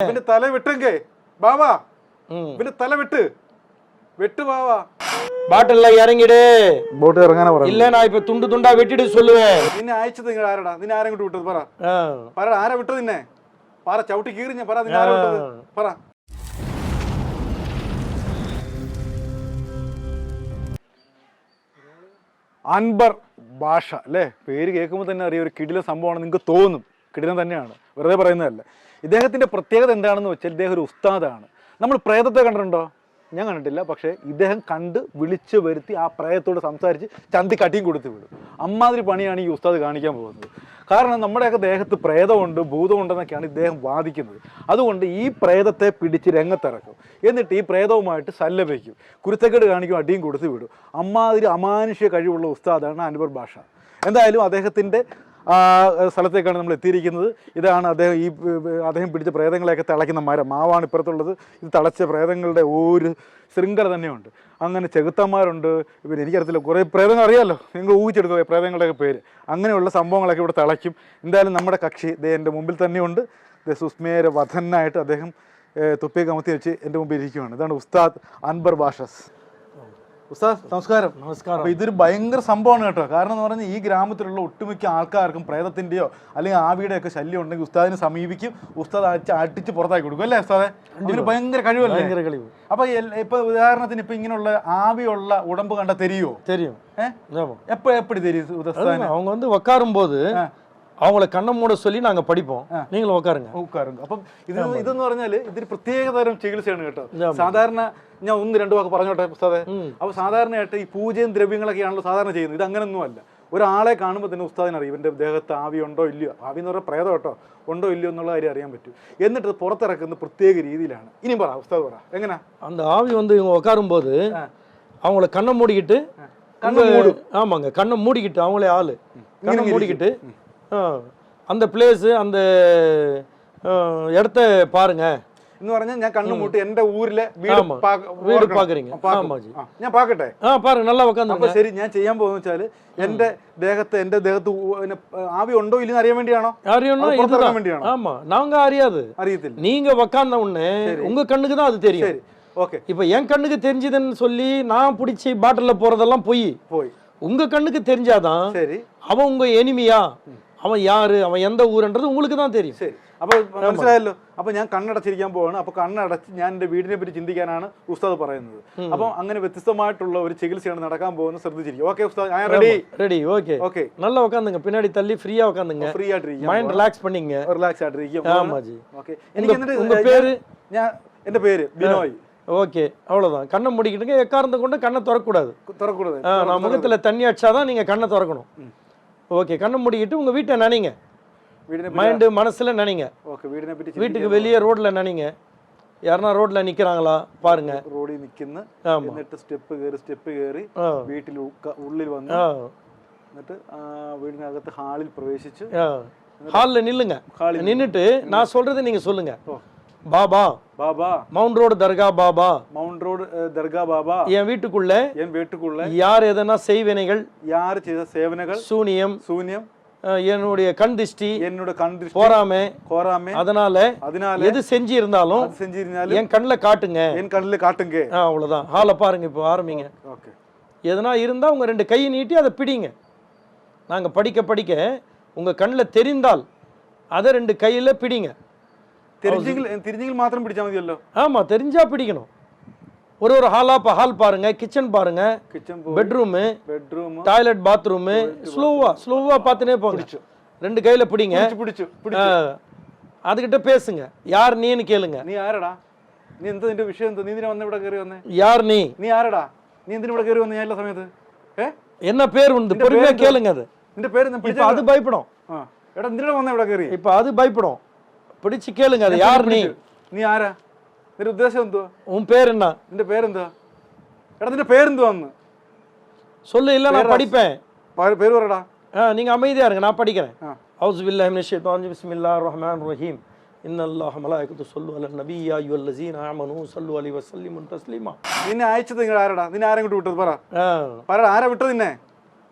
ഇവന്റെ തല വെട്ടെങ്കേ ബാവാ ம். ഇവന്റെ തല വെട്ട് വെട്ട് ബാവാ பாட்டில்ல இறங்கிடு ബോട്ട് ഇറങ്ങാനാ പറഞ്ഞു இல்ல நான் இப்ப துண்டு துண்டா வெட்டிட்டு சொல்லுவேன் നിന്നെ അയച്ചത് നിങ്ങൾ ആരടാ നിന്നെ ആരും കൊണ്ട് വിട്ടത് പറ ஆ. പറ ആരാ വിട്ടത് നിന്നെ പറ ചവിട്ടി കീറിഞ്ഞ പറ നിന്നെ ആരാ വിട്ടത് പറ അൻബർ ഭാഷ അല്ലേ പേര് കേൾക്കുമ്പോൾ തന്നെ അറിയാം ഒരു കിടില സംഭവമാണ് നിങ്ങൾക്ക് തോന്നും കിടിലം തന്നെയാണ് വെറുതെ പറയുന്നതല്ല ഇദ്ദേഹത്തിന്റെ പ്രത്യേകത എന്താണെന്ന് വെച്ചാൽ ഇദ്ദേഹം ഒരു ഉസ്താദാണ്. നമ്മൾ പ്രേതത്തെ കണ്ടിട്ടുണ്ടോ? ഞാൻ കണ്ടിട്ടില്ല. പക്ഷേ ഇദ്ദേഹം കണ്ട് വിളിച്ച് വരുത്തി ആ പ്രേതത്തോട് സംസാരിച്ച് ചന്തി കട്ടിയും കൊടുത്ത് വിടും. അമ്മാതിരി പണിയാണ് ഈ ഉസ്താദ് കാണിക്കാൻ പോകുന്നത്. കാരണം നമ്മുടെയൊക്കെ ദേഹത്ത് പ്രേതമുണ്ട് ഭൂതമുണ്ടെന്നൊക്കെയാണ് ഇദ്ദേഹം വാദിക്കുന്നത്. അതുകൊണ്ട് ഈ പ്രേതത്തെ പിടിച്ച് രംഗത്തിറക്കും. എന്നിട്ട് ഈ പ്രേതവുമായിട്ട് സല്ലപിക്കും കുരുത്തക്കേട് കാണിക്കും അടിയും കൊടുത്ത് വിടും. അമ്മാതിരി അമാനുഷ്യ കഴിവുള്ള ഉസ്താദാണ് അൻവർ ഭാഷ എന്തായാലും അദ്ദേഹത്തിന്റെ സ്ഥലത്തേക്കാണ് നമ്മൾ എത്തിയിരിക്കുന്നത്. ഇതാണ് അദ്ദേഹം ഈ അദ്ദേഹം പിടിച്ച പ്രേതങ്ങളെയൊക്കെ തിളയ്ക്കുന്ന മരം. മാവാണ് ഇപ്പുറത്തുള്ളത്. ഇത് തിളച്ച പ്രേതങ്ങളുടെ ഒരു ശൃംഖല തന്നെയുണ്ട്. അങ്ങനെ ചെകുത്തന്മാരുണ്ട്. പിന്നെ എനിക്കറിയത്തില്ല. കുറേ പ്രേതങ്ങൾ അറിയാമല്ലോ നിങ്ങൾ ഊഹിച്ചെടുക്കുക പ്രേതങ്ങളുടെയൊക്കെ പേര്. അങ്ങനെയുള്ള സംഭവങ്ങളൊക്കെ ഇവിടെ തിളയ്ക്കും. എന്തായാലും നമ്മുടെ കക്ഷി ദേ എന്റെ മുമ്പിൽ തന്നെയുണ്ട്. സുസ്മേര വധനായിട്ട് അദ്ദേഹം തുപ്പി കമത്തി വെച്ച് എന്റെ മുമ്പിൽ ഇരിക്കുകയാണ് ഇതാണ് ഉസ്താദ് അൻബർ ബാഷസ് ഉസ്താദ് നമസ്കാരം നമസ്കാരം അപ്പൊ ഇതൊരു ഭയങ്കര സംഭവമാണ് കേട്ടോ കാരണം എന്ന് പറഞ്ഞാൽ ഈ ഗ്രാമത്തിലുള്ള ഒട്ടുമിക്ക ആൾക്കാർക്കും പ്രേതത്തിന്റെയോ അല്ലെങ്കിൽ ആവിയുടെ ഒക്കെ ശല്യം ഉണ്ടെങ്കിൽ ഉസ്താദിനെ സമീപിക്കും ഉസ്താദ് അടിച്ച് അടിച്ച് പുറത്താക്കി കൊടുക്കും അല്ലേ ഉസ്താദെ അവന് ഭയങ്കര കഴിവല്ലേ பயங்கர கழிவு അപ്പൊ എൽ- ഇപ്പൊ ഉദാഹരണത്തിന് ഇപ്പൊ ഇങ്ങനെയുള്ള ആവിയുള്ള ഉടമ്പ് കണ്ട തെരിയോ தெரியும் ഏഹ് ஆமா. എപ്പ എപ്പടി തെരിയും ഉസ്താദിനെ அதுதான், அவங்க வந்து உட்காரும் போது ஆ. அவங்கள கண்ணை மூட சொல்லி நாங்க படிப்போம் நீங்களும் உட்காருங்க ഊക്കാറുണ്ട് അപ്പം ഇത് ഇതെന്ന് പറഞ്ഞാല് ഇതൊരു പ്രത്യേക തരം ചികിത്സയാണ് കേട്ടോ ആമാ. സാധാരണ ഞാൻ ഒന്ന് രണ്ടു വാക്ക് പറഞ്ഞോട്ടെ ഉസ്താദെ ഉം. അപ്പൊ സാധാരണയായിട്ട് ഈ പൂജയും ദ്രവ്യങ്ങളൊക്കെയാണല്ലോ സാധാരണ ചെയ്യുന്നത് ഇത് അങ്ങനൊന്നും അല്ല ഒരാളെ കാണുമ്പോൾ തന്നെ ഉസ്താദിനറിയും ഇവന്റെ ദേഹത്ത് ആവി ഉണ്ടോ ഇല്ലയോ ആവി എന്ന് പറഞ്ഞാൽ പ്രേതം കേട്ടോ ഉണ്ടോ ഇല്ലയോ എന്നുള്ള കാര്യം അറിയാൻ പറ്റും എന്നിട്ട് ഇത് പുറത്തിറക്കുന്ന പ്രത്യേക രീതിയിലാണ് ഇനി പറ ഉസ്താദ് പറ എങ്ങനാ அந்த ஆவி வந்து இவங்க உட்காரும் போது ஆ. அவங்கள கண்ணை மூடிக்கிட்டு கண்ணை உங்க- மூடும். ஆமாங்க கண்ணை மூடிக்கிட்டு அவங்களே ஆளு கண்ணை இங்க மூடிக்கிட்டு ஆ, அந்த പ്ലേസ് அந்த இடத்த பாருங்க എന്ന് പറഞ്ഞാൽ ഞാൻ കണ്ണു മൂട്ടി എന്റെ ഊരിലെ വീട് വീട് പാക്കറിങ് ഞാൻ പാക്കട്ടെ ആ പറ നല്ല വെക്കാൻ അപ്പൊ ശരി ഞാൻ ചെയ്യാൻ പോകുന്ന വെച്ചാല് എന്റെ ദേഹത്ത് എന്റെ ദേഹത്ത് ആവി ഉണ്ടോ ഇല്ലെന്ന് അറിയാൻ വേണ്ടിയാണോ അറിയണോ പുറത്തിറങ്ങാൻ വേണ്ടിയാണോ ആമാ നാങ്ക അറിയാതെ അറിയത്തില്ല നീങ്ക വെക്കാന്ന ഉടനെ ഉങ്ക കണ്ണുക്ക് தான் அது தெரியும் ശരി ஓகே இப்போ என் கண்ணுக்கு தெரிஞ்சதுன்னு சொல்லி நான் பிடிச்சி பாட்டிலில் போகிறதெல்லாம் பொய் போய் உங்கள் கண்ணுக்கு தெரிஞ்சாதான் சரி அவன் உங்கள் எனிமியா அவன் யாரு அவன் எந்த ஊருன்றது உங்களுக்கு தான் தெரியும் ശരി അപ്പൊ മനസ്സിലായല്ലോ അപ്പൊ ഞാൻ കണ്ണടച്ചിരിക്കാൻ പോവാണ് അപ്പൊ കണ്ണടച്ച് ഞാൻ എന്റെ വീടിനെ പറ്റി ചിന്തിക്കാനാണ് ഉസ്താദ് പറയുന്നത് അപ്പൊ അങ്ങനെ വ്യത്യസ്തമായിട്ടുള്ള ഒരു ചികിത്സയാണ് നടക്കാൻ പോകുന്നത് ശ്രദ്ധിച്ചിരിക്കും ഓക്കെ ഉസ്താദ് ഞാൻ റെഡി ரெடி ஓகே ഓക്കെ நல்லா உட்காந்துங்க பின்னாடி தள்ளி ஃப்ரீயா உட்காந்துங்க ഫ്രീ ആയിട്ടിരിക്കും மைண்ட் ரிலாக்ஸ் பண்ணிங்க റിലാക്സ് ആയിട്ടിരിക്കും ஆமா ஜி ഓക്കെ உங்க എനിക്ക് എന്നിട്ട് உங்க ഞാൻ- பேரு ഞാൻ എന്റെ പേര് ബിനോയ് ஓகே அவ்வளவுதான் கண்ணை மூடிக்கிட்டுங்க எக்காரந்த கொண்டு கண்ணை திறக்கக்கூடாது തുറക്കൂടത് ஆ, நான் முகத்துல தண்ணி அடிச்சாதான் நீங்க கண்ணை திறக்கணும் ஓகே கண்ணை மூடிக்கிட்டு உங்க வீட்டை நினைங்க വീടിനെ மைண்டு மனசுல நினைங்க ഓക്കെ വീടിനെ പറ്റി வீட்டுக்கு வெளியே ரோட்ல நினைங்க யாருன்னா ரோட்ல நிக்கிறாங்களா பாருங்க റോഡിൽ നിൽക്കുന്ന ஆமா എന്നിട്ട് സ്റ്റെപ്പ് കയറി സ്റ്റെപ്പ് കയറി ஆ, വീട്ടിൽ ഉക്ക- ഉള്ളിൽ വന്ന് ஆ, എന്നിട്ട് ആ വീടിനകത്ത് ഹാളിൽ പ്രവേശിച്ച് ஆ. ஹால்ல நில்லுங்க ഹാളിൽ நின்னுட்டு நான் சொல்றது நீங்க சொல்லுங்க Baba. Baba. Mount Road Dargah Baba. Mount Road Dargah Baba. என் வீட்டுக்குள்ள என் வீட்டுக்குள்ள யார் எதனா செய்வினைகள்? யார் செய்த சேவனைகள்? சூனியம். சூனியம். என்னுடைய கண் திருஷ்டி என்னோட கண் திருஷ்டி கோராமே. கோராமே. அதனால அதனால எது செஞ்சு இருந்தாலும் செஞ்சு இருந்தாலும் என் கண்ணில் காட்டுங்க. என் கண்ணில் காட்டுங்க. அவ்வளோதான் ஹாலை பாருங்க இப்போ ஆரம்பிங்க. ஓகே. எதனா இருந்தால் உங்கள் ரெண்டு கையை நீட்டி அதை பிடிங்க. நாங்கள் படிக்க படிக்க உங்கள் கண்ணில் தெரிந்தால் அதை ரெண்டு கையில் பிடிங்க. തിരിഞ്ഞെങ്കിൽ തിരിഞ്ഞെങ്കിൽ മാത്രം പിടിച്ചാൽ മതിയല്ലോ ஆமா தெரிஞ்சா பிடிக்கணும் ஒரு ஒரு ஹாலா இப்போ ஹால் பாருங்க கிச்சன் பாருங்க kitchen bedroom bedroom toilet bathroom ஸ்லோவா ஸ்லோவா பார்த்துனே போங்க ரெண்டு கையில பிடிங்க പിടിച്ചു ஆ, പിടിച്ചു அதுகிட்ட பேசுங்க யார் நீன்னு கேளுங்க നീ ആരടാ നീ എന്താ നിന്റെ വിഷയം എന്താ നീ എന്തിനാ വന്ന് ഇവിടെ കയറി വന്നേ யார் நீ നീ ആരടാ നീ എന്തിനാ ഇവിടെ കയറി വന്നേ ഞാൻ എല്ലാ സമയത്ത് ഏ என்ன பேர் உண்டு பொறுமையா கேளுங்க அது നിന്റെ പേര് എന്താ? இப்ப പിടിച്ച- அது பயப்படும் ആ എടാ എന്തിനാ വന്നേ ഇവിടെ കയറി இப்ப அது பயப்படும் பிடிச்சு கேளுங்க அது யார் நீ നീ ആരാ നിന്റെ ഉദ്ദേശം എന്തുവാ உன் பேர் என்ன നിന്റെ പേരെന്തുവാ എടാ നിന്റെ പേരെന്തുവാ അന്ന് சொல்லு இல்ல நான் படிப்பேன் പാ- പേര് പറയടാ ஆ, நீங்க அமைதியா இருங்க நான் படிக்கிறேன் ஆ. அவுஸ் பில்லாஹி மினஷ் ஷைத்தானிர் பிஸ்மில்லாஹிர் ரஹ்மானிர் ரஹீம் இன்ன அல்லாஹ் மலாயிகத்து ஸல்லு அலன் நபி யா அய்யுஹல்லஸீன ஆமனூ ஸல்லு அலைஹி வஸல்லிமு தஸ்லீமா നിന്നെ അയച്ചത് നിങ്ങൾ ആരടാ നിന്നെ ആരും കൊണ്ട് വിട്ടത് പറ ஆ പറ ആരാ വിട്ടത് നിന്നെ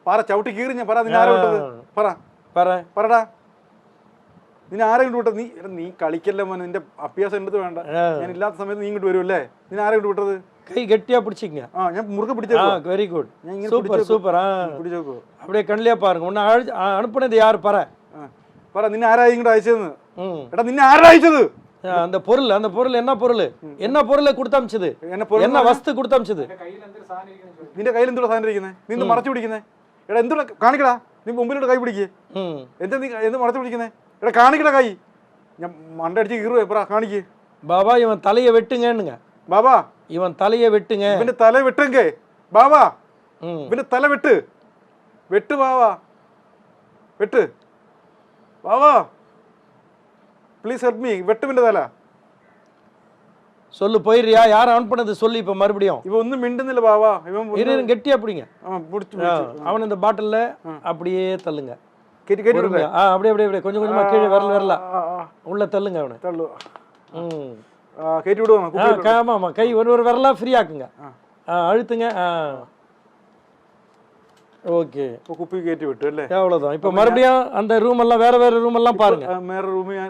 പറ ചവിട്ടി കീറിഞ്ഞ പറ നിന്നെ ആരാ വിട്ടത് പറ பாரு പറടാ നിന്നെ ആരെ കൊണ്ട് വിട്ടത് നീ എടാ, നീ കളിക്കല്ലേ മോനെ നിന്റെ അഭ്യാസം എൻ്റെ അടുത്ത് വേണ്ട ഞാൻ ഇല്ലാത്ത സമയത്ത് നീ ഇങ്ങോട്ട് വരുമല്ലേ നിന്നെ ആരെ കൊണ്ട് വിട്ടത് கை கெட்டியா பிடிச்சிங்க ആ ഞാൻ മുറുകെ ஆ പിടിച്ചേക്കോ வெரி குட் ഞാൻ ഇങ്ങനെ சூப்பர் പിടിച്ചേക്കോ. சூப்பர் ஆ പിടിച്ചേക്കോ அப்படியே கண்ணிலே பாருங்க உன்னை அழு ஆ, அனுப்புனது யார் பாரு ആ പറ നിന്നെ ആരാ ഇങ്ങോട്ട് അയച്ചതെന്ന് ம் എടാ നിന്നെ ആരാ അയച്ചത് ஆ, அந்த பொருள் அந்த பொருள் என்ன பொருள் என்ன பொருளை கொடுத்து அமிச்சது എന്നെ പൊറ- என்ன வஸ்து கொடுத்து அமிச்சது നിന്റെ കയ്യിൽ എന്തുള്ള സാധനം ഇരിക്കുന്നത് നീ എന്ത് മറച്ചു പിടിക്കുന്നത് എടാ എന്തുള്ള കാണിക്കടാ നീ മുമ്പിലോട്ട് കൈ പിടിക്കേ ம் എന്താ നീ എന്ത് മറച്ചു പിടിക്കുന്നത് എടാ കാണിക്കട കൈ ഞാൻ മണ്ടടിച്ച് കീറുവേ പറ കാണിക്ക് பாபா இவன் தலையை வெட்டுங்கன்னுங்க ബാബാ இவன் தலையை வெட்டுங்க ഇവന്റെ തല വെട്ടുങ്കേ ബാബാ ம் ഇവന്റെ തല വെട്ട് വെട്ട് ബാവാ വെട്ട് ബാവാ പ്ലീസ് ഹെൽപ്പ് മീ വെട്ട് ഇവന്റെ തല சொல்லு போயிடுறியா யார் ஆன் பண்ணது சொல்லு இப்போ மறுபடியும் ഇവ ഒന്നും മിണ്ടുന്നില്ല ബാവാ ഇവൻ ഇரு, ഇരു, കെട്ടിயா பிடிங்க ആ, പിടിച്ചു, പിടിച്ചു. അവൻ இந்த பாட்டிலில் அப்படியே தள்ளுங்க கேட்டு ஆ அப்படியே அப்படியே கொஞ்சம் கொஞ்சமா கீழே வரல வரல உள்ள தள்ளுங்க அவனை தள்ளு ம் கேட்டு விடுவாங்க ஆமா கை ஒரு விரலா ஃப்ரீ ஆக்குங்க அழுத்துங்க ஓகே இப்போ കുപ്പി കയറ്റി വിട്ടു അല്ലേ? അവളതാ ഇപ്പൊ മറുപടിയും அந்த റൂം എല്ലാം വേറെ വേറെ റൂം എല്ലാം பாருங்க വേറെ റൂം ഞാൻ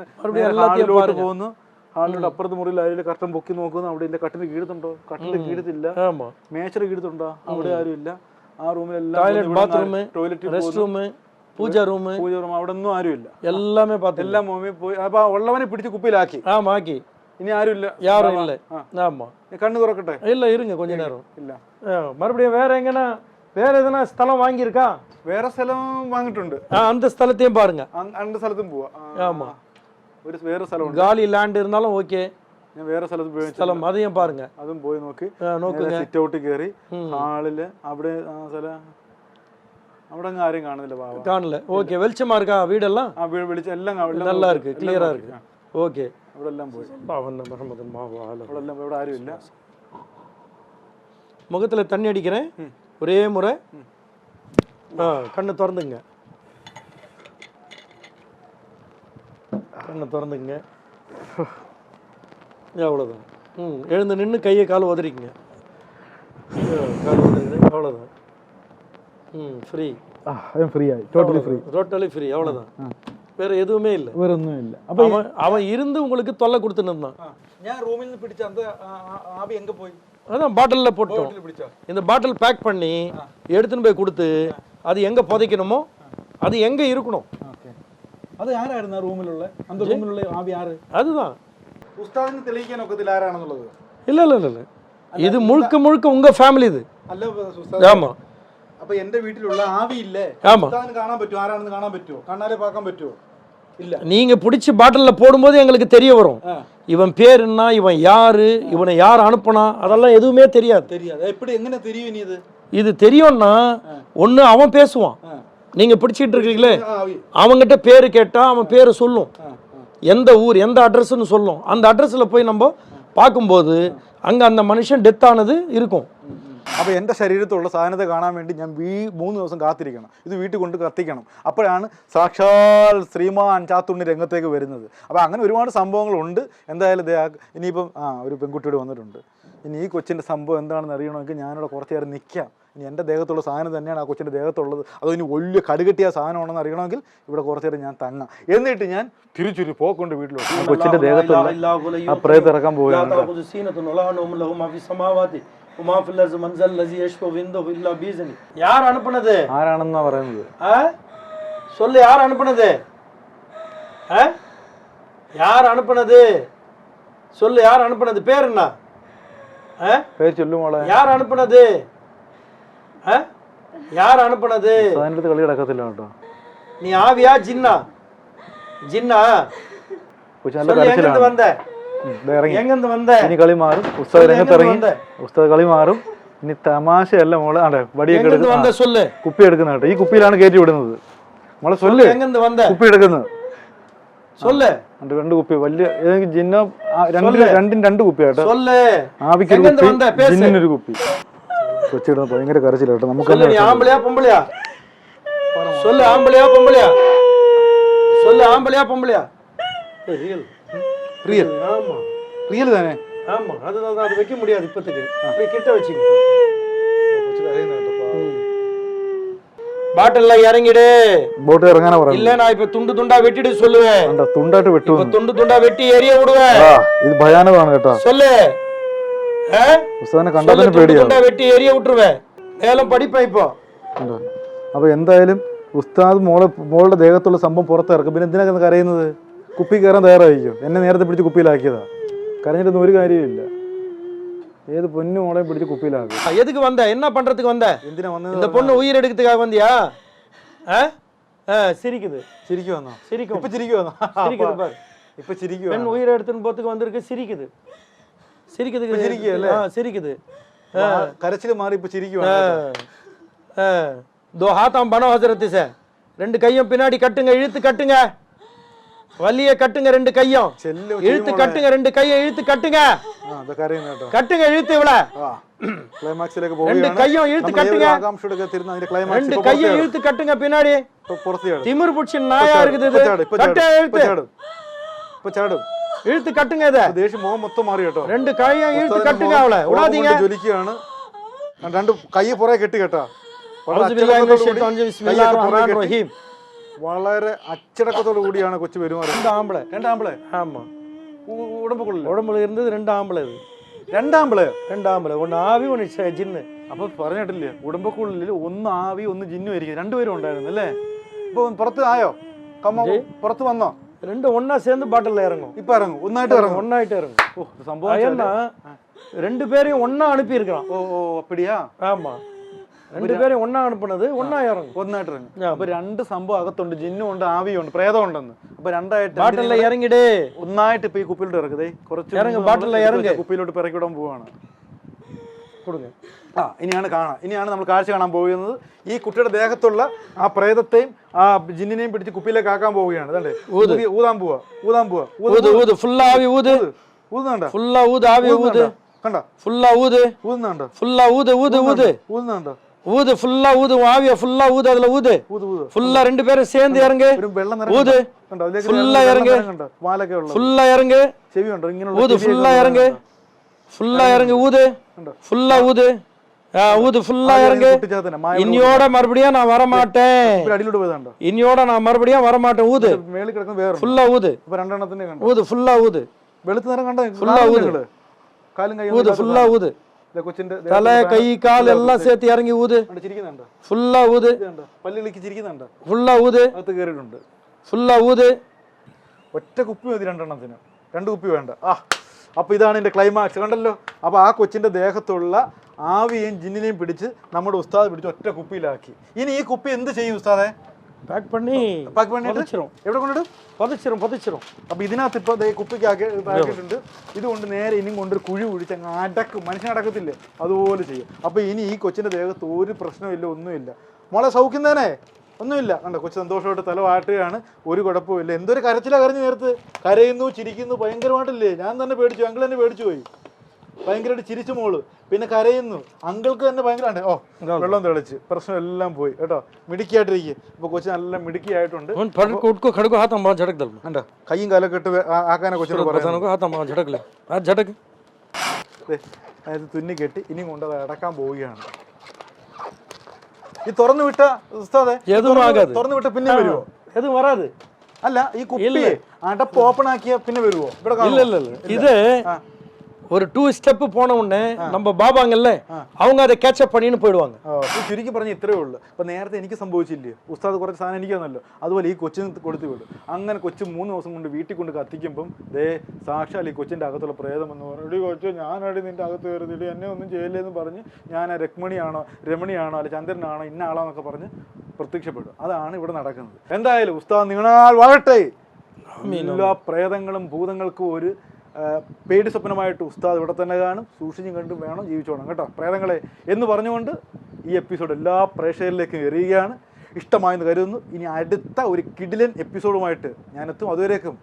ഹാളിലോട്ട് പോകുന്നു. ഹാളിലോട്ട് അപ്പുറത്ത് മുറിയിൽ അതിൽ കട്ടൻ പൊക്കി നോക്കുന്നു. അവിടെ ഇല്ല കട്ടിൽ കീഴത്തുണ്ടോ കട്ടിൽ കീഴത്തില്ല. മേശയുടെ കീഴത്തുണ്ടോ? അവിടെ ആരും ഇല്ല ആ റൂമിലെല്ലാം toilet bathroom toilet rest room puja room puja room അവിടെ ഒന്നും ആരുമില്ല. എല്ലാമേ പത്ത് എല്ലാം മോമി പോയി അപ്പൊ ഉള്ളവനെ പിടിച്ച് കുപ്പിയിലാക്കി. ആ മാക്കി. ഇനി ആരുമില്ല. യാരും ഇല്ല. കണ്ണു തുറക്കട്ടെ? ഇല്ല ഇരുങ്ങ கொஞ்ச നേരം ഇല്ല. മറുപടി വേറെ എങ്ങനെ വേറെ ഏതാ സ്ഥലം ஸ்தலம் വേറെ സ്ഥലം വാങ്ങിട്ടുണ്ട് ആ അന്ത സ്ഥലത്തെയും பாருங்க അന്ത സ്ഥലത്തും പോവാ. ഒരു വേറെ സ്ഥലമുണ്ട്. ഗാലി ഇല്ലാണ്ട് இருந்தாலும் ഓക്കെ ഞാൻ വേറെ സ്ഥലത്ത് പോയി സ്ഥലം അത് ഞാൻ பாருங்க അതും പോയി നോക്കി. ஆ, സിറ്റ് ഔട്ട് കയറി ഹാളിൽ അവിടെ ആ സ്ഥലം. അവിടെ അങ്ങ് ആരും കാണുന്നില്ല ബാബ காணல ஓகே வெளிச்சமா இருக்கா வீடெல்லாம் ആ വീട് വിളിച്ച് എല്ലാം കാ- എല്ലാം நல்லா നോക്കി, இருக்கு എല്ലാം கிளியரா നോക്കി. இருக்கு ആ, ஓகே അവിടെ എല്ലാം പോയി பாவன் முகமது மாவா അവിടെ എല്ലാം ഇവിടെ ആരും ഇല്ല முகத்துல தண்ணி அடிக்கிறேன் ஒரே முறை ஆ கண்ணை திறந்துங்க கண்ணை திறந்துங்க அவ்வளோதான் ம் எழுந்து நின்று கையை கால் உதறிக்குங்க கால் உதறிங்க அவ்வளோதான் ஃப்ரீ ஃப்ரீ ஆகி டோட்டலி ஃப்ரீ டோட்டலி ஃப்ரீ அவ்வளோதான் வேற எதுவுமே இல்லை. வேற ஒன்றும் அப்போ அவன் அவன் இருந்து உங்களுக்கு தொல்லை கொடுத்துன்னு இருந்தான். ஏன் ரூமில் இருந்து பிடிச்ச அந்த ஆவி எங்கே போய் அதான் பாட்டிலில் போட்டோம். இந்த பாட்டில் பேக் பண்ணி எடுத்துன்னு போய் கொடுத்து அது எங்கே புதைக்கணுமோ அது எங்கே இருக்கணும்? അത് ആരായിരുന്നു ആ റൂമിലുള്ള? അന്ത റൂമിലുള്ള ആവി ആര്? അതുതാ ഉസ്താദിനെ തെളിയിക്കാൻ ഒക്കത്തിൽ ആരാണെന്നുള്ളത്? ഇല്ല ഇല്ല ഇല്ല ഇത് മുഴുക്ക മുഴുക്ക ഉങ്ക ഫാമിലി ഇത്. അല്ല ആമാ. അപ്പൊ എന്റെ വീട്ടിലുള്ള ആവി ഇല്ലേ? കാണാൻ പറ്റുമോ? காணாம കാണാൻ പറ്റുമോ? பார்க்க പാക്കാൻ പറ്റുമോ? நீங்க பிடிச்சி பாட்டிலில் போடும்போது எங்களுக்கு தெரிய வரும். இவன் பேர் என்ன இவன் யாரு? இவனை யார் அனுப்பினா? அதெல்லாம் எதுவுமே தெரியாது. தெரியாது. எப்படி எங்கே தெரியும் இது? இது தெரியும்னா ஒன்று அவன் பேசுவான். நீங்கள் பிடிச்சிட்டு இருக்கீங்களே? அவங்ககிட்ட பேர் கேட்டால் அவன் பேரை சொல்லும். எந்த ஊர் எந்த அட்ரஸ்ன்னு சொல்லும். அந்த அட்ரஸில் போய் நம்ம பார்க்கும்போது அங்கே அந்த மனுஷன் டெத் ஆனது இருக்கும். അപ്പോൾ എന്റെ ശരീരത്തുള്ള സാധനത്തെ കാണാൻ വേണ്ടി ഞാൻ വീ മൂന്ന് ദിവസം കാത്തിരിക്കണം ഇത് വീട്ടിൽ കൊണ്ട് കത്തിക്കണം അപ്പോഴാണ് സാക്ഷാൽ ശ്രീമാൻ ചാത്തുണ്ണി രംഗത്തേക്ക് വരുന്നത് അപ്പോൾ അങ്ങനെ ഒരുപാട് സംഭവങ്ങളുണ്ട് എന്തായാലും ഇനിയിപ്പം ആ ഒരു പെൺകുട്ടിയോട് വന്നിട്ടുണ്ട് ഇനി ഈ കൊച്ചിന്റെ സംഭവം എന്താണെന്ന് അറിയണമെങ്കിൽ ഞാനിവിടെ കുറച്ച് നേരം നിൽക്കാം ഇനി എന്റെ ദേഹത്തുള്ള സാധനം തന്നെയാണ് ആ കൊച്ചിന്റെ ദേഹത്തുള്ളത് അതോ ഇനി വലിയ കടുകെട്ടിയ സാധനമാണെന്ന് അറിയണമെങ്കിൽ ഇവിടെ കുറച്ച് നേരം ഞാൻ തങ്ങാം എന്നിട്ട് ഞാൻ തിരിച്ചൊരു പോക്കൊണ്ട് വീട്ടിലോട്ട് ആ കൊച്ചിന്റെ ദേഹത്തുള്ള ആ പ്രേതം ഇറക്കാൻ പോവുകയാണ് யார் அனுப்புனது ആരാണെന്നാ പറയുന്നത് ஆ? சொல்லு யார் அனுப்புனது ஆ? யார் அனுப்புனது சொல்லு யார் அனுப்புனது பேர் என்ன ஆ? പേര് ചൊല്ലുമോളെ யார் அனுப்புனது ஆ? யார் அனுப்புனது അതിൻ്റെ അടുത്ത് കളി കിടക്കത്തില്ല കേട്ടോ நீ ஆவியா ஜின்னா ஜின்னா കൊച്ചു നല്ല சொல்லு எங்கிருந்து കരച്ചിലാണ് வந்த ഉം, ദേ ഇറങ്ങി எங்கிருந்து வந்த ഇനി കളി മാറും ഉസ്താദ് சொல்லு, രംഗത്ത് எங்கிருந்து ഇറങ്ങി வந்த ഉസ്താദ് കളി മാറും ഇനി തമാശയല്ല മോളെ അതെ വടിയൊക്കെ எங்கிருந்து എടുക്കുന്ന வந்த சொல்லு കുപ്പി എടുക്കുന്ന കേട്ടോ ഈ കുപ്പിയിലാണ് കയറ്റി വിടുന്നത് മോളെ സൊല്ല് எங்கிருந்து வந்த കുപ്പി എടുക്കുന്നത് சொல்லு രണ്ട് രണ്ട് കുപ്പി വലിയ ഏതെങ്കിലും ജിന്ന ആ, രണ്ട് സൊല്ല്. രണ്ടും രണ്ട് കുപ്പി കേട്ടോ சொல்லு ആവിക്ക് ഒരു എങ്ങന്ന് കുപ്പി വന്നേ? പേസ്. ജിന്നിനൊരു കുപ്പി കൊച്ചിടുന്ന ഭയങ്കര കരച്ചില്ല കേട്ടോ നമുക്ക് சொல்லு நீ ஆம்பளையா பொம்பளையா சொல்லு ஆம்பளையா பொம்பளையா சொல்லு ஆம்பளையா பொம்பளையா ஏய், ரியல் റിയൽ ஆமா റിയൽ തന്നെ ஆமா அதுதான் அது வைக்க முடியாது இப்போதைக்கு அப்படியே கிட்ட வச்சுங்க കൊച്ചു കരയുന്ന കേട്ടോ പാവം. பாட்டில்ல இறங்கிடு ബോട്ട് ഇറങ്ങാനാ இல்ல പറയുന്നത് நான் இப்ப துண்டு துண்டா வெட்டிடு சொல்லுவேன் കണ്ടോ തുണ്ടായിട്ട് വെട്ടു இப்ப துண்டு துண்டா வெட்டி எரிய விடுவேன் ആ ഇത് ഭയാനകമാണ് കേട്ടോ சொல்லு ஆ? ഉസ്താദിനെ കണ്ടാൽ சொல்லு തന്നെ துண்டு പേടിയാവും துண்டா வெட்டி எரிய விட்டுருவேன் மேலும் படிப்பேன் இப்போ ഉണ്ടോ? അപ്പൊ എന്തായാലും ഉസ്താദ് മോളെ മോളുടെ ദേഹത്തുള്ള സംഭവം പുറത്തിറക്കും പിന്നെ എന്തിനാ കരയുന്നത് കുപ്പി കയറാൻ തയ്യാറായിരിക്കും എന്നെ നേരത്തെ പിടിച്ച് കുപ്പിയിലാക്കിയതാ കരഞ്ഞിട്ടൊന്നും ഒരു കാര്യമില്ല ഏത് പൊന്നു മോളെ പിടിച്ച് കുപ്പിയിലാക്കും ஆ, எதுக்கு வந்த என்ன பண்றதுக்கு வந்த എന്തിനാ വന്നത് இந்த பொண்ணு உயிர் எடுக்கிறதுக்காக வந்தியா ஆ? ஆ, சிரிக்குது ചിരിക്കു വന്നോ சிரிக்கும் ഇപ്പൊ ചിരിക്കു വന്നോ சிரிக்குது பாரு ഇപ്പൊ ചിരിക്കു பெண் உயிர் எடுத்துன்னு போறதுக்கு வந்திருக்கு சிரிக்குது சிரிக்குது இப்ப சிரிக்குதுல்ல? ஆ, சிரிக்குது കരച്ചില് മാറി ഇപ്പൊ ചിരിക്കു ஆ, ஆ. தோ ஹாத்தாம் பணம் ஹசரத்து சார் ரெண்டு கையும் பின்னாடி கட்டுங்க இழுத்து கட்டுங்க வலிய கட்டுங்க ரெண்டு கையும். இழுத்து கட்டுங்க ரெண்டு கையும் இழுத்து கட்டுங்க. கட்டுங்க இழுத்து இவ்வள. ரெண்டு கையும் இழுத்து கட்டுங்க. ரெண்டு கையும் இழுத்து கட்டுங்க பின்னாடி. திமிர் பிடிச்சி நாயா இருக்குது. கட்ட இழுத்து. இழுத்து கட்டுங்க ഇത് ദേഷ്യം മുഖം മൊത്തം മാറി കേട്ടോ. രണ്ട് കൈയും ഇഴുത്ത് കട്ടുക അവളെ. ഓടാതീങ്ക ജോലിക്കാണ് രണ്ട് കൈ പുറകെ കെട്ടി കേട്ടോ. ബിസ്മില്ലാഹിർ റഹ്മാനിർ റഹീം. വളരെ അച്ചടക്കത്തോടു കൂടിയാണ് കൊച്ചു പെരുമാറി രണ്ട് ആമ്പിളെ രണ്ട് ആമ്പിളെ ஆமா உடம்புக்குள்ள உடம்புல இருந்தது ரெண்டு ஆம்பளை இது രണ്ട് ആമ്പിളെയോ ரெண்டு ஆம்பளை അപ്പൊ പറഞ്ഞിട്ടില്ലേ ഉടമ്പക്കുള്ളിൽ ഒന്ന് ആവി ഒന്ന് ജിന്നു ആയിരിക്കും രണ്ടുപേരും ഉണ്ടായിരുന്നു അല്ലേ ഇപ്പൊ പുറത്ത് ആയോ കമ്മ പുറത്ത് വന്നോ രണ്ട് ஒண்ணா ചേർന്ന് பாட்டில் ഇറങ്ങും ഇപ്പൊ ഇറങ്ങും ഒന്നായിട്ട് ഇറങ്ങും ഒന്നായിട്ട് ഇറങ്ങും ഓ ഇത് സംഭവം രണ്ടുപേരെയും ஏன்னா ரெண்டு ഓ ഓ அனுப்பியிருக்கிறான் ஓ ரெண்டு பேரையும் ஒண்ணா அனுப்புனது ஒண்ணா இறங்கும் ഒന്നായിട്ട് ഇറങ്ങും ആ. അപ്പൊ രണ്ട് സംഭവം അകത്തുണ്ട് ജിന്നും ഉണ്ട് ആവിയും ഉണ്ട് പ്രേതം ഉണ്ടെന്ന് അപ്പൊ രണ്ടായിട്ട് பாட்டில்ல இறங்கிடு ഒന്നായിട്ട് ഇപ്പൊ ഈ കുപ്പിയിലോട്ട് ഇറക്കുതേ കുറച്ച് ഇറങ്ങ്, മുമ്പ് ബാട്ടിലിൽ നമ്മള് ഇറങ്ങ്. കുപ്പിയിലോട്ട് പിറക്കി വിടാൻ പോവാണ് கொடுங்க ആ ഇനിയാണ് കാണാം ഇനിയാണ് നമ്മൾ കാഴ്ച കാണാൻ പോകുന്നത് ഈ കുട്ടിയുടെ ദേഹത്തുള്ള ആ പ്രേതത്തെയും ആ ജിന്നിനെയും പിടിച്ച് കുപ്പിയിലേക്ക് ആക്കാൻ പോവുകയാണ് ഇതല്ലേ ഊതി ഊതാൻ പോവാ ഊതാൻ പോവാ ஊது ஊது ஃபுல்லா ஆவி ஊது ഊതുന്നുണ്ടോ ஃபுல்லா ஊது ஆவி ஊது കണ്ട ஃபுல்லா ஊது ഊതുന്നുണ്ടോ ஃபுல்லா ஊது ஊது ஊது ഊതുന്നുണ്ടോ ஊது ஃபுல்லா ஊது உன் ஆவிய ஃபுல்லா ஊது அதுல ஊது ഊത് ഊത് ஃபுல்லா ரெண்டு பேரும் சேர்ந்து இறங்கு ഒരു വെള്ളം ഊത് നിറം കണ്ടോ അതിലേക്ക് Full വെള്ളം ഇറങ്ങ്. നിറം കണ്ടോ വാലൊക്കെ ഉള്ളത് ஃபுல்லா இறங்கு ചെവി ഉണ്ടോ ഇങ്ങനെയുള്ള ஊது ചെവിയൊക്കെ ஃபுல்லா ഉള്ളത് இறங்கு കണ്ടോ? ஃபுல்லா இறங்கு ஊது കണ്ടോ? ஃபுல்லா ஊது ஆ, ஊது ஃபுல்லா ആദ്യം இறங்கு കുട്ടിച്ചാത്തനെ, മായ இன்னியோட மறுபடியும் நான் வரமாட்டேன் കുപ്പി അടിയിലോട്ട് പോയതാണ്ടോ இன்னியோட நான் மறுபடியும் வரமாட்டேன் ஊது മേളിൽ കിടക്കുന്ന വേറെ ஃபுல்லா ஊது അപ്പൊ രണ്ടെണ്ണത്തിന്റെ കണ്ടോ ஊது ஃபுல்லா ஊது വെളുത്ത നിറം കണ്ടോ Full ആ കാണുന്നില്ലേ ഊത്. നിങ്ങള്? കാലും കൈയും ஊது ஃபுல்லா ஊது തല കൈ കാൽ എല്ലാം സേത്തി ഇറങ്ങി ഊത്. ഫുള്ള ഊത്. പല്ലിളിക്ക് ചിരിക്കുന്നുണ്ട് ഫുള്ള ഊത്. അകത്ത് കയറിയിട്ടുണ്ട് ഫുള്ള ഊത്. ഒറ്റ കുപ്പി മതി രണ്ടെണ്ണത്തിന്. രണ്ട് കുപ്പി വേണ്ട. ആ അപ്പോൾ ഇതാണ് എന്റെ ക്ലൈമാക്സ് കണ്ടല്ലോ? അപ്പോൾ ആ കൊച്ചിന്റെ ദേഹത്തുള്ള ആവിയെയും ജിന്നിനെയും പിടിച്ച് നമ്മുടെ ഉസ്താദ് പിടിച്ച് ഒറ്റ കുപ്പിയിലാക്കി. ഇനി ഈ കുപ്പി എന്ത് ചെയ്യും ഉസ്താദേ? பேக் பண்ணி പാക്ക് വേണ്ടിട്ട് புதைச்சிரும் എവിടെ കൊണ്ടിടും புதைச்சிரும் புதைச்சிரும் അപ്പൊ ഇതിനകത്ത് ഇപ്പൊ ദേ കുപ്പിക്ക് ആക്കി ആക്കിയിട്ടുണ്ട് ഇതുകൊണ്ട് നേരെ ഇനിയും കൊണ്ടൊരു കുഴി കുഴിച്ച് അങ്ങ് അടക്കും മനുഷ്യൻ അടക്കത്തില്ലേ അതുപോലെ ചെയ്യും അപ്പൊ ഇനി ഈ കൊച്ചിന്റെ ദേഹത്ത് ഒരു പ്രശ്നമില്ല ഒന്നുമില്ല മോളെ സൗഖ്യം തന്നെ ഒന്നുമില്ല കണ്ടോ കൊച്ചു സന്തോഷമായിട്ട് തല വാട്ടുകയാണ് ഒരു കുഴപ്പമില്ല എന്തൊരു കരച്ചിലാ കരഞ്ഞു നേരത്ത് കരയുന്നു ചിരിക്കുന്നു ഭയങ്കരമായിട്ടില്ലേ ഞാൻ തന്നെ പേടിച്ചു അങ്കിൾ തന്നെ പേടിച്ചു പോയി ഭയങ്കരമായിട്ട് ചിരിച്ചു മോൾ. പിന്നെ കരയുന്നു. അങ്കിൾക്ക് തന്നെ ഭയങ്കരമാണ് ഓ വെള്ളം തെളിച്ച്. പ്രശ്നം എല്ലാം പോയി. കേട്ടോ? മിടുക്കിയായിട്ടിരിക്കും. ഇപ്പൊ കൊച്ചു നല്ല മിടുക്കിയായിട്ടുണ്ട്. കണ്ടോ കൈയും കാലൊക്കെ ഇട്ട് ആക്കാനെ കൊച്ചിനോട് അതായത് തുന്നി കെട്ടി ഇനി കൊണ്ട് അടക്കാൻ പോവുകയാണ്. ഈ തുറന്നു വിട്ട തുറന്നു വിട്ട പിന്നെ വരുമോ വരാത്. അല്ല ഈ കുപ്പിയെ അടപ്പ് ഓപ്പൺ ആക്കിയ പിന്നെ വരുമോ ഇവിടെ ഇത് ஒரு டூ ஸ்டெப் போன உடனே நம்ம பாபாங்கல்ல அவங்க அதை கேட்சப் பண்ணின்னு போயிடுவாங்க ആ, അപ്പൊ ചുരുക്കി പറഞ്ഞ ഇത്രയേ ഉള്ളൂ അപ്പൊ നേരത്തെ എനിക്ക് സംഭവിച്ചില്ലേ ഉസ്താദ് കുറച്ച് സാധനം എനിക്ക് തന്നല്ലോ അതുപോലെ ഈ കൊച്ചിന് കൊടുത്തു വിടും അങ്ങനെ കൊച്ചു മൂന്ന് ദിവസം കൊണ്ട് വീട്ടിൽ കൊണ്ട് കത്തിക്കുമ്പം ദേ സാക്ഷാൽ ഈ കൊച്ചിന്റെ അകത്തുള്ള പ്രേതം എന്ന് പറഞ്ഞു "എടീ കൊച്ചു ഞാനടി നിന്റെ അകത്ത് കയറുന്നിട്ട് എന്നെ ഒന്നും ചെയ്യില്ലെന്ന് പറഞ്ഞ് ഞാൻ ആ രക്മണിയാണോ രമണിയാണോ അല്ലെ ചന്ദ്രനാണോ ഇന്ന ആളാന്നൊക്കെ പറഞ്ഞ് പ്രത്യക്ഷപ്പെടും അതാണ് ഇവിടെ നടക്കുന്നത് എന്തായാലും ഉസ്താദ് നീണാൾ വാഴട്ടെ എല്ലാ പ്രേതങ്ങളും ഭൂതങ്ങൾക്കും ഒരു ആ, പേടി സ്വപ്നമായിട്ട് ഉസ്താദ് ഇവിടെ തന്നെ കാണും സൂക്ഷിച്ചും കണ്ടും വേണം ജീവിച്ചോണം കേട്ടോ. പ്രേതങ്ങളെ എന്ന് പറഞ്ഞുകൊണ്ട് ഈ എപ്പിസോഡ് എല്ലാ പ്രേക്ഷകരിലേക്കും എറിയുകയാണ്. ഇഷ്ടമായെന്ന് കരുതുന്നു. ഇനി അടുത്ത ഒരു കിടിലൻ എപ്പിസോഡുമായിട്ട് ഞാനെത്തും. അതുവരേക്കും